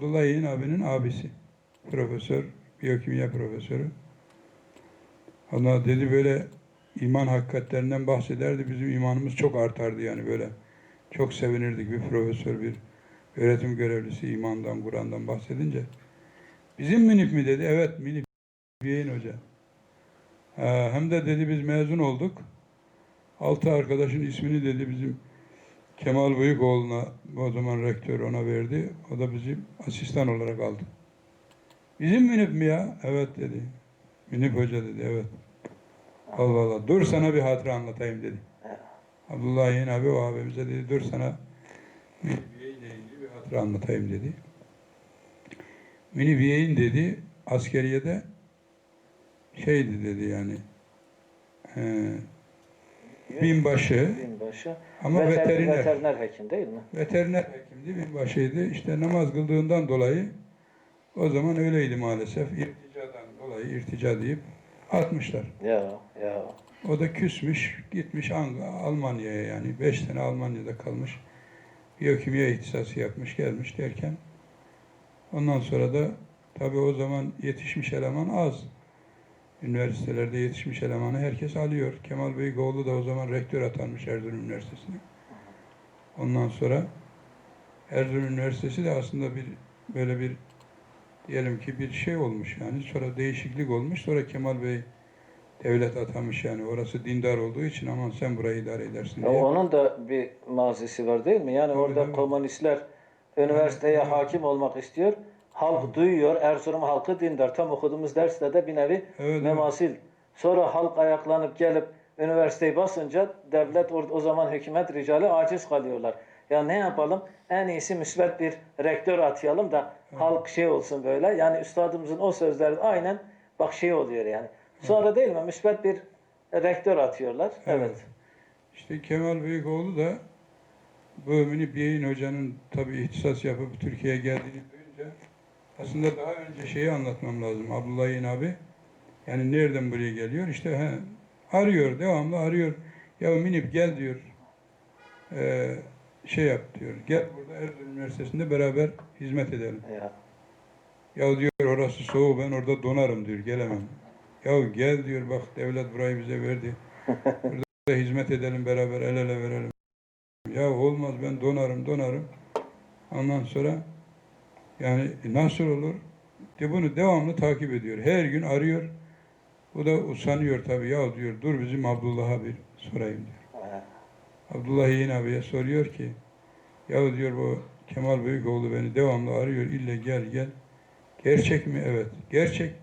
Abdullah Yeğen abinin abisi. Profesör, biyokimya profesörü. Ona dedi böyle iman hakikatlerinden bahsederdi. Bizim imanımız çok artardı yani böyle. Çok sevinirdik bir profesör, bir öğretim görevlisi imandan, Kur'an'dan bahsedince. Bizim minip mi dedi. Evet minip Yeğen hoca. Hem de dedi biz mezun olduk. Altı arkadaşın ismini dedi bizim Kemal Bıyıkoğlu'na o zaman rektör ona verdi. O da bizim asistan olarak aldı. Bizim Minip mi ya? Evet dedi. Minip Hoca dedi evet. Allah Allah. Dur sana bir hatıra anlatayım dedi. Abdullah Yeğen abi o abimize dedi dur sana Yeğen'le ilgili bir hatıra anlatayım dedi. Minip Yeğen dedi askeriyede şeydi dedi yani binbaşı Binbaşı. ama Veter- veteriner. veteriner hekim değil mi? Veteriner hekimdi, binbaşıydı. İşte namaz kıldığından dolayı o zaman öyleydi maalesef. İrticadan dolayı irtica deyip atmışlar. Ya ya. O da küsmüş, gitmiş Almanya'ya yani. Beş sene Almanya'da kalmış. Biyokimya ihtisası yapmış, gelmiş derken ondan sonra da tabii o zaman yetişmiş eleman az. Üniversitelerde yetişmiş elemanı herkes alıyor. Kemal Beykoğlu da o zaman rektör atanmış Erzurum Üniversitesi'ne. Ondan sonra Erzurum Üniversitesi de aslında bir böyle bir diyelim ki bir şey olmuş yani. Sonra değişiklik olmuş. Sonra Kemal Bey devlet atamış yani. Orası dindar olduğu için aman sen burayı idare edersin Ya diye. onun da bir mazisi var değil mi? Yani Tabii, orada tabii. komünistler üniversiteye evet. hakim olmak istiyor. Halk duyuyor. Erzurum halkı dindar. Tam okuduğumuz derste de bir nevi Evet, evet. memasil. Sonra halk ayaklanıp gelip üniversiteyi basınca devlet o zaman hükümet ricali aciz kalıyorlar. Ya ne yapalım? En iyisi müsbet bir rektör atayalım da halk şey olsun böyle. Yani üstadımızın o sözleri aynen bak şey oluyor yani. Sonra değil mi? Müsbet bir rektör atıyorlar. Evet. İşte Kemal Beykoğlu da bu Minip Yeğen Hoca'nın tabii ihtisas yapıp Türkiye'ye geldiğini aslında daha önce şeyi anlatmam lazım. Abdullah Yeğen abi yani nereden buraya geliyor? İşte he, arıyor, devamlı arıyor. Ya Minip gel diyor. Ee, şey yap diyor. Gel burada Erzurum Üniversitesi'nde beraber hizmet edelim. Ya. Ya diyor orası soğuk ben orada donarım diyor gelemem. Ya gel diyor bak devlet burayı bize verdi. Burada hizmet edelim beraber el ele verelim. Ya olmaz ben donarım donarım. Ondan sonra yani nasıl olur? De bunu devamlı takip ediyor. Her gün arıyor. Bu da usanıyor tabii. Ya diyor dur bizim Abdullah'a bir sorayım diyor. Abdullah Yeğen abiye soruyor ki ya diyor bu Kemal Büyükoğlu beni devamlı arıyor ille gel gel. Gerçek mi? Evet. Gerçek.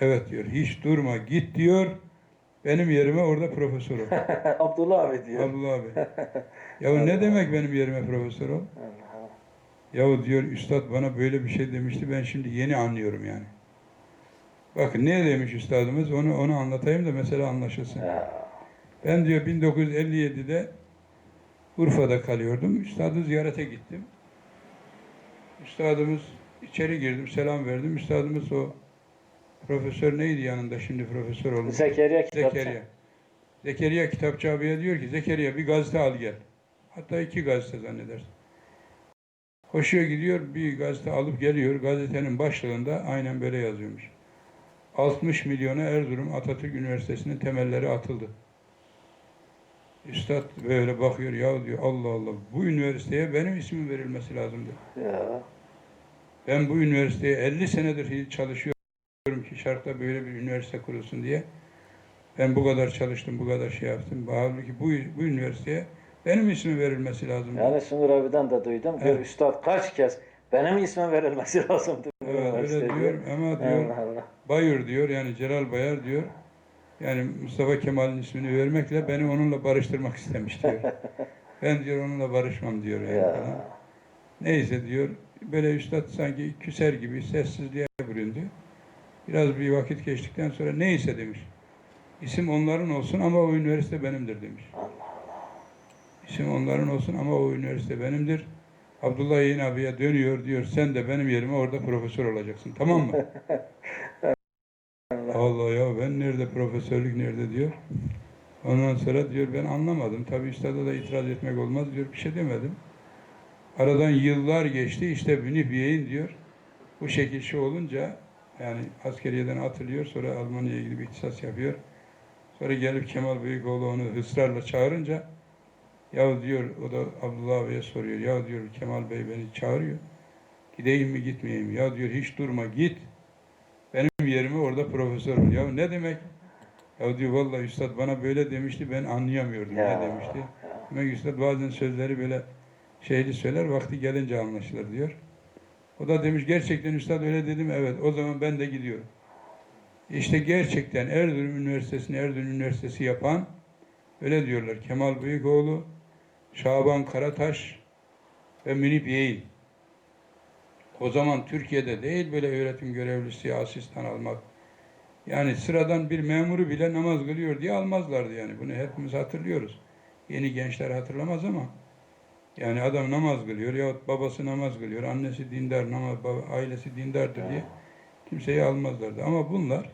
Evet diyor. Hiç durma git diyor. Benim yerime orada profesör ol. Abdullah abi diyor. Abdullah abi. Ya ne demek benim yerime profesör ol? Ya diyor üstad bana böyle bir şey demişti ben şimdi yeni anlıyorum yani. Bakın ne demiş üstadımız onu onu anlatayım da mesela anlaşılsın. Ben diyor 1957'de Urfa'da kalıyordum. Üstadı ziyarete gittim. Üstadımız içeri girdim, selam verdim. Üstadımız o profesör neydi yanında şimdi profesör olmuş? Zekeriya kitapçı. Zekeriya. Zekeriya kitapçı abiye diyor ki Zekeriya bir gazete al gel. Hatta iki gazete zannedersin. Koşuyor gidiyor bir gazete alıp geliyor. Gazetenin başlığında aynen böyle yazıyormuş. 60 milyona Erzurum Atatürk Üniversitesi'nin temelleri atıldı. Üstad böyle bakıyor ya diyor Allah Allah bu üniversiteye benim ismim verilmesi lazım diyor. Ya. Ben bu üniversiteye 50 senedir çalışıyorum ki şartta böyle bir üniversite kurulsun diye. Ben bu kadar çalıştım, bu kadar şey yaptım. Halbuki bu, bu üniversiteye benim ismim verilmesi lazım. diyor. Yani Sungur abiden de duydum. Diyor Evet. üstad kaç kez benim ismim verilmesi lazım. diyor Evet, öyle diyor ama diyor Allah Allah. Bayır diyor yani Celal Bayar diyor. Yani Mustafa Kemal'in ismini vermekle beni onunla barıştırmak istemiş diyor. ben diyor onunla barışmam diyor yani Ya. falan. Neyse diyor böyle üstad sanki küser gibi sessizliğe büründü. Biraz bir vakit geçtikten sonra neyse demiş. İsim onların olsun ama o üniversite benimdir demiş. İsim onların olsun ama o üniversite benimdir. Abdullah Yeğen abiye dönüyor diyor sen de benim yerime orada profesör olacaksın tamam mı? Allah ya ben nerede profesörlük nerede diyor. Ondan sonra diyor ben anlamadım. Tabii üstada da itiraz etmek olmaz diyor. Bir şey demedim. Aradan yıllar geçti işte Münif Yeğen diyor. Bu şekil şey olunca yani askeriyeden atılıyor sonra Almanya'ya gidip ihtisas yapıyor. Sonra gelip Kemal Büyükoğlu onu ısrarla çağırınca ya diyor o da Abdullah Bey'e soruyor. Ya diyor Kemal Bey beni çağırıyor. Gideyim mi gitmeyeyim? Ya diyor hiç durma git. Benim yerime orada profesör ol. Ya ne demek? Ya diyor vallahi üstad bana böyle demişti ben anlayamıyordum Ya. ne demişti. Demek üstad bazen sözleri böyle şeyli söyler vakti gelince anlaşılır diyor. O da demiş gerçekten üstad öyle dedim evet o zaman ben de gidiyorum. İşte gerçekten Erzurum Üniversitesi'ni Erzurum Üniversitesi yapan öyle diyorlar Kemal Büyükoğlu, Şaban Karataş ve Münip Yeğil. O zaman Türkiye'de değil böyle öğretim görevlisi, asistan almak. Yani sıradan bir memuru bile namaz kılıyor diye almazlardı yani. Bunu hepimiz hatırlıyoruz. Yeni gençler hatırlamaz ama yani adam namaz kılıyor yahut babası namaz kılıyor, annesi dindar, namaz, ailesi dindardır diye kimseyi almazlardı. Ama bunlar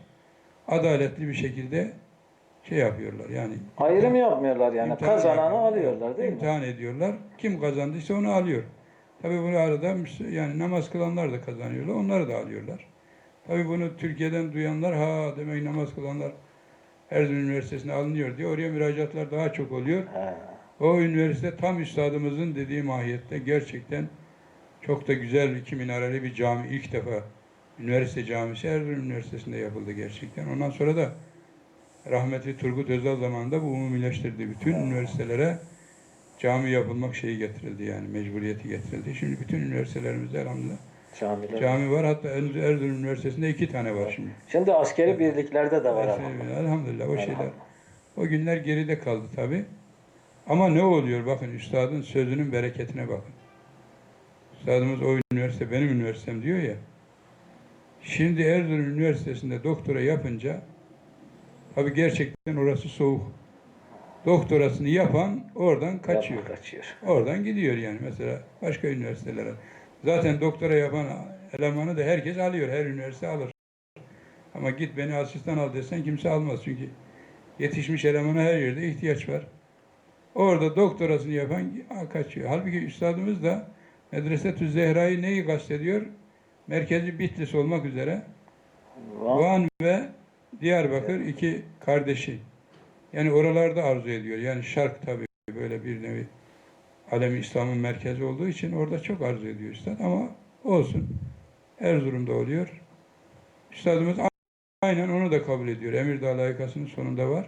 adaletli bir şekilde şey yapıyorlar yani. Ayrım yapmıyorlar yani. İmtihan Kazananı yapıyorlar. alıyorlar değil mi? İmtihan ediyorlar. Kim kazandıysa onu alıyor. Tabii bunu arada müs- yani namaz kılanlar da kazanıyorlar. Onları da alıyorlar. Tabii bunu Türkiye'den duyanlar ha demek namaz kılanlar Erzurum Üniversitesi'ne alınıyor diye oraya müracaatlar daha çok oluyor. He. O üniversite tam üstadımızın dediği mahiyette gerçekten çok da güzel iki minareli bir cami ilk defa üniversite camisi Erzurum Üniversitesi'nde yapıldı gerçekten. Ondan sonra da rahmetli Turgut Özal zamanında bu umumileştirdi. Bütün üniversitelere cami yapılmak şeyi getirildi yani mecburiyeti getirildi. Şimdi bütün üniversitelerimizde elhamdülillah Camiler. cami var. Hatta Er- Erzurum Üniversitesi'nde iki tane var şimdi. Şimdi askeri birliklerde de var ama. Elhamdülillah o şeyler. O günler geride kaldı tabi. Ama ne oluyor bakın üstadın sözünün bereketine bakın. Üstadımız o üniversite benim üniversitem diyor ya. Şimdi Erzurum Üniversitesi'nde doktora yapınca tabi gerçekten orası soğuk. Doktorasını yapan oradan kaçıyor. Yapma, kaçıyor. Oradan gidiyor yani mesela başka üniversitelere. Zaten doktora yapan elemanı da herkes alıyor. Her üniversite alır. Ama git beni asistan al desen kimse almaz. Çünkü yetişmiş elemana her yerde ihtiyaç var. Orada doktorasını yapan kaçıyor. Halbuki üstadımız da Medresetü Zehra'yı neyi kastediyor? Merkezi Bitlis olmak üzere Van, Van ve Diyarbakır iki kardeşi. Yani oralarda arzu ediyor. Yani şark tabii böyle bir nevi alemi İslam'ın merkezi olduğu için orada çok arzu ediyor üstad ama olsun. Erzurum'da oluyor. Üstadımız aynen onu da kabul ediyor. Emirdağ layıkasının sonunda var.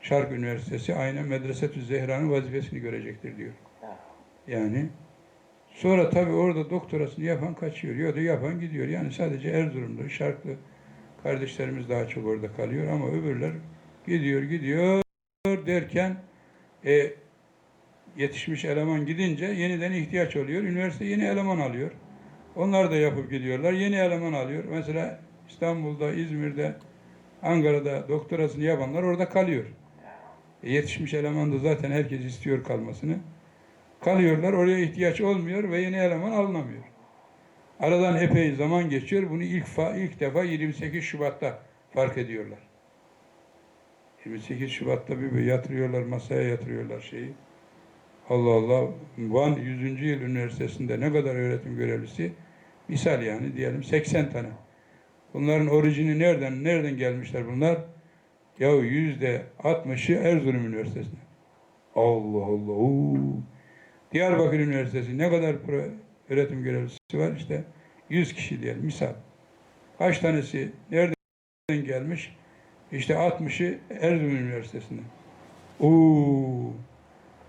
Şark Üniversitesi aynen Medresetü Zehra'nın vazifesini görecektir diyor. Yani sonra tabii orada doktorasını yapan kaçıyor. Ya da yapan gidiyor. Yani sadece Erzurum'da, Şarklı kardeşlerimiz daha çok orada kalıyor ama öbürler gidiyor gidiyor derken e, yetişmiş eleman gidince yeniden ihtiyaç oluyor. Üniversite yeni eleman alıyor. Onlar da yapıp gidiyorlar. Yeni eleman alıyor. Mesela İstanbul'da, İzmir'de, Ankara'da doktorasını yapanlar orada kalıyor. E, yetişmiş eleman da zaten herkes istiyor kalmasını. Kalıyorlar. Oraya ihtiyaç olmuyor ve yeni eleman alınamıyor. Aradan epey zaman geçiyor. Bunu ilk ilk defa 28 Şubat'ta fark ediyorlar. 28 Şubat'ta bir böyle yatırıyorlar, masaya yatırıyorlar şeyi. Allah Allah, Van 100. Yıl Üniversitesi'nde ne kadar öğretim görevlisi? Misal yani diyelim 80 tane. Bunların orijini nereden, nereden gelmişler bunlar? Ya yüzde 60'ı Erzurum Üniversitesi'nde. Allah Allah. Oo. Diyarbakır Üniversitesi ne kadar pro- öğretim görevlisi var? İşte 100 kişi diyelim misal. Kaç tanesi nereden gelmiş? İşte 60'ı Erzurum Üniversitesi'nde. Oo.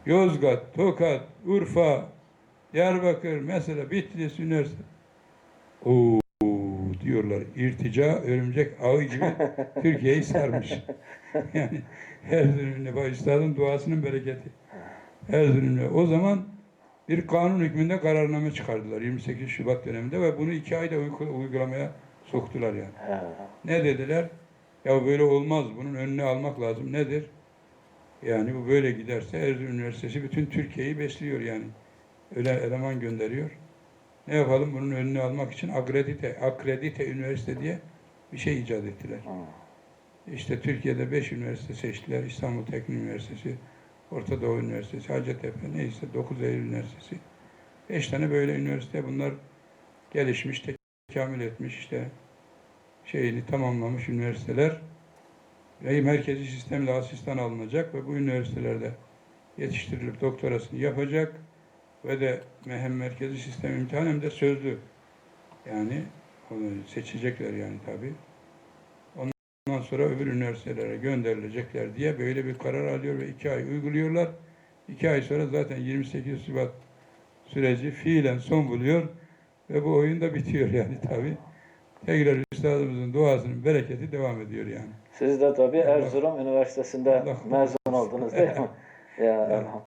Yozgat, Tokat, Urfa, Diyarbakır, mesela Bitlis Üniversitesi. Oo diyorlar. İrtica örümcek ağı gibi Türkiye'yi sarmış. yani Erzurum'da bak üstadın duasının bereketi. Erzurum'da. O zaman bir kanun hükmünde kararname çıkardılar 28 Şubat döneminde ve bunu iki ayda uygulamaya soktular yani. he. Ne dediler? Ya böyle olmaz. Bunun önüne almak lazım. Nedir? Yani bu böyle giderse Erzurum Üniversitesi bütün Türkiye'yi besliyor yani. Öyle eleman gönderiyor. Ne yapalım? Bunun önüne almak için akredite, akredite üniversite diye bir şey icat ettiler. İşte Türkiye'de beş üniversite seçtiler. İstanbul Teknik Üniversitesi, Orta Doğu Üniversitesi, Hacettepe neyse 9 Eylül Üniversitesi. Beş tane böyle üniversite bunlar gelişmiş, tekamül etmiş işte şeyini tamamlamış üniversiteler. Ve merkezi sistemle asistan alınacak ve bu üniversitelerde yetiştirilip doktorasını yapacak ve de hem merkezi sistem imtihan hem de sözlü yani onu seçecekler yani tabii. Ondan sonra öbür üniversitelere gönderilecekler diye böyle bir karar alıyor ve iki ay uyguluyorlar. İki ay sonra zaten 28 Şubat süreci fiilen son buluyor ve bu oyun da bitiyor yani tabii. Tekrar üstadımızın duasının bereketi devam ediyor yani. Siz de Allah- Erzurum Üniversitesi'nde Allah- mezun oldunuz değil mi? Ya elhamdülillah.